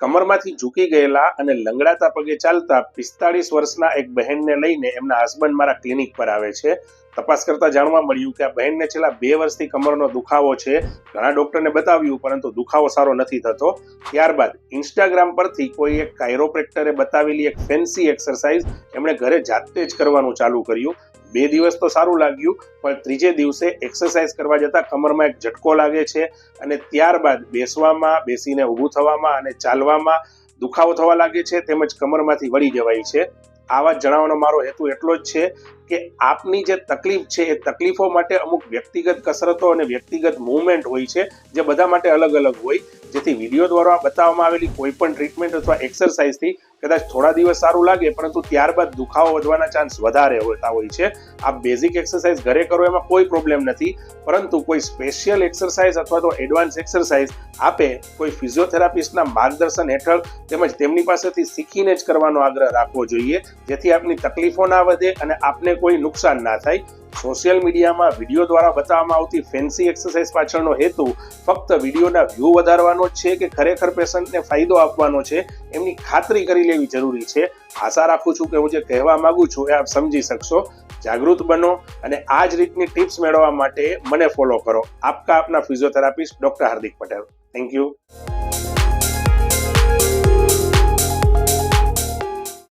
કમરમાંથી ઝૂકી ગયેલા અને લંગડાતા પગે ચાલતા પિસ્તાળીસ વર્ષના એક બહેનને લઈને એમના હસબન્ડ મારા ક્લિનિક પર આવે છે. તપાસ કરતા જાણવા મળ્યું કે આ બહેનને છેલ્લા બે વર્ષથી કમરનો દુખાવો છે. ઘણા ડોક્ટરને બતાવ્યું, પરંતુ દુખાવો સારો નથી થતો. ત્યારબાદ ઇન્સ્ટાગ્રામ પરથી કોઈ એક કાયરોપ્રેક્ટરે બતાવેલી એક ફેન્સી એક્સરસાઇઝ એમણે ઘરે જાતે જ કરવાનું ચાલુ કર્યું. બે દિવસ તો સારું લાગ્યું, પણ ત્રીજે દિવસે એક્સરસાઇઝ કરવા જતાં કમરમાં એક ઝટકો લાગે છે અને ત્યારબાદ બેસવામાં, બેસીને ઊભું થવામાં અને ચાલવામાં દુખાવો થવા લાગે છે, તેમજ કમરમાંથી વળી જવાય છે. આ વાત જણાવવાનો મારો હેતુ એટલો જ છે કે આપની જે તકલીફ છે, એ તકલીફો માટે અમુક વ્યક્તિગત કસરતો અને વ્યક્તિગત મુવમેન્ટ હોય છે, જે બધા માટે અલગ અલગ હોય. જેથી વીડિયો દ્વારા બતાવવામાં આવેલી કોઈ પણ ટ્રીટમેન્ટ અથવા એક્સરસાઇઝથી કદાચ થોડા દિવસ સારું લાગે, પરંતુ ત્યારબાદ દુખાવો વધવાના ચાન્સ વધારે હોતા હોય છે. આ બેઝિક એક્સરસાઇઝ ઘરે કરો, એમાં કોઈ પ્રોબ્લેમ નથી. પરંતુ કોઈ સ્પેશિયલ એક્સરસાઇઝ અથવા તો એડવાન્સ એક્સરસાઇઝ આપે, કોઈ ફિઝિયોથેરાપિસ્ટના માર્ગદર્શન હેઠળ તેમજ તેમની પાસેથી શીખીને જ કરવાનો આગ્રહ રાખવો જોઈએ. જેથી આપની તકલીફો ના વધે અને આપને કોઈ નુકસાન ના થાય. સોશિયલ મીડિયામાં વીડિયો દ્વારા બતાવવામાં આવતી ફેન્સી એક્સરસાઇઝ પાછળનો હેતુ ફક્ત વિડીયોના વ્યૂ વધારવાનો જ છે કે ખરેખર પેશન્ટને ફાયદો આપવાનો છે? એમની ખાતરી કરી લેવી જરૂરી છે. આશા રાખું છું કે હું જે કહેવા માંગુ છું એ આપ સમજી શકશો. જાગૃત બનો અને આ જ રીતની ટિપ્સ મેળવવા માટે મને ફોલો કરો. આપકા આપના physiotherapist doctor Hardik Patel. Thank you